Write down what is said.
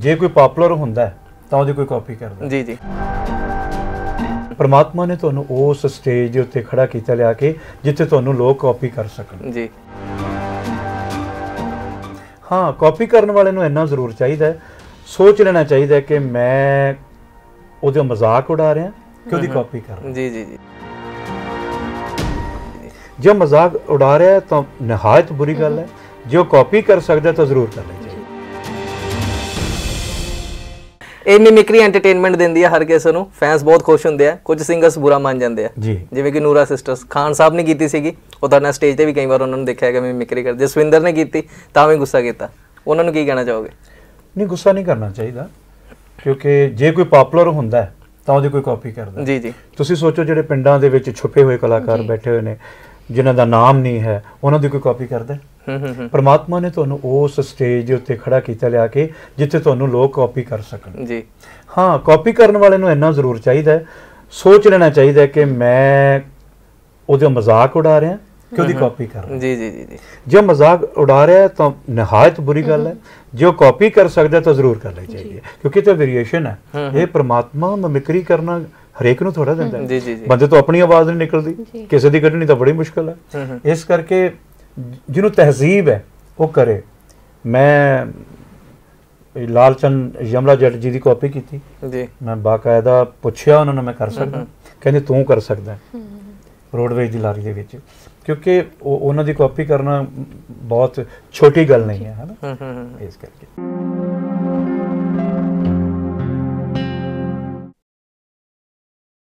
ਜੇ ਕੋਈ ਪਪੂਲਰ ਹੁੰਦਾ ਹੈ, ਤਾਂ ਉਹਦੀ ਕੋਈ ਕਾਪੀ ਕਰਦਾ ਜੀ ਜੀ। ਪਰਮਾਤਮਾ ਨੇ ਤੁਹਾਨੂੰ ਉਸ ਸਟੇਜ ਦੇ ਉੱਤੇ ਖੜਾ ਕੀਤਾ ਲਿਆ ਕੇ ਜਿੱਥੇ ਤੁਹਾਨੂੰ ਲੋਕ ਕਾਪੀ ਕਰ ਸਕਣ। ਜੀ। ਹਾਂ ਕਾਪੀ ਕਰਨ ਵਾਲੇ ਨੂੰ ਇੰਨਾ ਜ਼ਰੂਰ ਚਾਹੀਦਾ ਹੈ। ਸੋਚ ਲੈਣਾ ਚਾਹੀਦਾ ਹੈ ਕਿ ਮੈਂ ਉਹਦਾ ਮਜ਼ਾਕ ਉਡਾ ਰਿਹਾ ਕਿ ਉਹਦੀ ਕਾਪੀ ਕਰ ਰਿਹਾ। ਜੀ ਜੀ ਜੀ। ਜੇ ਮਜ਼ਾਕ ਉਡਾ ਰਿਹਾ ਤਾਂ ਨਿਹਾਇਤ ਬੁਰੀ ਗੱਲ ਹੈ। ਜੇ ਉਹ ਕਾਪੀ ਕਰ ਸਕਦਾ ਤਾਂ ਜ਼ਰੂਰ ਕਰਨਾ ਇਹ ਮਿਮਿਕਰੀ ਐਂਟਰਟੇਨਮੈਂਟ ਦਿੰਦੀ ਹੈ ਹਰ ਕਿਸੇ ਨੂੰ। ਫੈਨਸ ਬਹੁਤ ਖੁਸ਼ ਹੁੰਦੇ ਆ। ਕੁਝ ਸਿੰਗਰਸ ਬੁਰਾ ਮੰਨ ਜਾਂਦੇ ਆ। ਜਿਵੇਂ ਕਿ ਨੂਰਾ ਸਿਸਟਰਸ ਖਾਨ ਸਾਹਿਬ ਨੇ ਕੀਤੀ ਸੀਗੀ। ਉਹ ਤਾਂ ਨਾ ਸਟੇਜ ਤੇ ਵੀ ਕਈ ਵਾਰ ਉਹਨਾਂ ਨੂੰ ਦੇਖਿਆ ਕਿ ਮਿਮਿਕਰੀ ਕਰਦੇ। ਜਸਵਿੰਦਰ ਨੇ ਕੀਤੀ ਤਾਂ ਵੀ ਗੁੱਸਾ ਕੀਤਾ। ਉਹਨਾਂ ਨੂੰ ਕੀ ਕਹਿਣਾ ਚਾਹੋਗੇ? ਨਹੀਂ ਗੁੱਸਾ ਨਹੀਂ ਕਰਨਾ ਚਾਹੀਦਾ। ਕਿਉਂਕਿ ਜੇ ਕੋਈ ਪਪੂਲਰ ਹੁੰਦਾ ਤਾਂ ਉਹਦੀ ਕੋਈ ਕਾਪੀ ਕਰਦਾ। ਜੀ ਜੀ। ਤੁਸੀਂ ਸੋਚੋ ਜਿਹੜੇ ਪਿੰਡਾਂ ਦੇ ਵਿੱਚ ਛੁਪੇ ਹੋਏ ਕਲਾਕਾਰ ਬੈਠੇ ਹੋਏ ਨੇ ਜਿਨ੍ਹਾਂ ਦਾ ਨਾਮ ਨਹੀਂ ਹੈ ਉਹਨਾਂ ਦੀ ਕੋਈ ਕਾਪੀ ਕਰਦਾ ਪਰਮਾਤਮਾ ਨੇ ਤੁਹਾਨੂੰ ਉਸ ਸਟੇਜ ਦੇ ਉੱਤੇ ਖੜਾ ਕੀਤਾ ਲਿਆ ਕੇ ਜਿੱਥੇ ਤੁਹਾਨੂੰ ਲੋਕ ਕਾਪੀ ਕਰ ਸਕਣ। ਜੀ। ਹਾਂ ਕਾਪੀ ਕਰਨ ਵਾਲੇ ਨੂੰ ਇੰਨਾ ਜ਼ਰੂਰ ਚਾਹੀਦਾ ਹੈ। ਸੋਚ ਲੈਣਾ ਚਾਹੀਦਾ ਹੈ ਕਿ ਮੈਂ ਉਹਦਾ ਮਜ਼ਾਕ ਉਡਾ ਰਿਹਾ ਕਿ ਉਹਦੀ ਕਾਪੀ ਕਰ ਰਿਹਾ। ਜੀ ਜੀ ਜੀ ਜੀ। ਮਜ਼ਾਕ ਉਡਾ ਰਿਹਾ ਤਾਂ ਨਿਹਾਇਤ ਬੁਰੀ ਗੱਲ ਹੈ। ਜੇ ਉਹ ਕਾਪੀ ਕਰ ਸਕਦਾ ਤਾਂ ਜ਼ਰੂਰ ਕਰਨਾ ਚਾਹੀਦੀ ਹੈ ਕਿਉਂਕਿ ਤਾਂ ਵੇਰੀਏਸ਼ਨ ਹੈ। ਇਹ ਪ੍ਰਮਾਤਮਾ ਮਿਮਿਕਰੀ ਕਰਨਾ ਹਰੇਕ ਨੂੰ ਥੋੜਾ ਦਿੰਦਾ ਹੈ। ਬੰਦੇ ਤੋਂ ਆਪਣੀ ਆਵਾਜ਼ ਨਹੀਂ ਨਿਕਲਦੀ। ਕਿਸੇ ਦੀ ਕੱਢਣੀ ਤਾਂ ਬੜੀ ਮੁਸ਼ਕਲ ਹੈ। ਇਸ ਕਰਕੇ ਜਿਹਨੂੰ ਤਹਿਜ਼ੀਬ ਹੈ ਉਹ ਕਰੇ। ਮੈਂ ਲਾਲਚੰਦ ਯਮਲਾ ਜੱਟ ਜੀ ਦੀ ਕਾਪੀ ਕੀਤੀ। ਜੀ। ਮੈਂ ਬਾਕਾਇਦਾ ਪੁੱਛਿਆ ਉਹਨਾਂ ਨੂੰ ਮੈਂ ਕਰ ਸਕਦਾ। ਕਹਿੰਦੇ ਤੂੰ ਕਰ ਸਕਦਾ ਹੈ ਰੋਡਵੇਜ ਦੀ ਲਾਰੀ ਦੇ ਵਿੱਚ। ਕਿਉਂਕਿ ਉਹ ਉਹਨਾਂ ਦੀ ਕਾਪੀ ਕਰਨਾ ਬਹੁਤ ਛੋਟੀ ਗੱਲ ਨਹੀਂ ਹੈ ਹੈ ਨਾ ਹੂੰ ਹੂੰ ਹੂੰ। ਇਸ ਕਰਕੇ।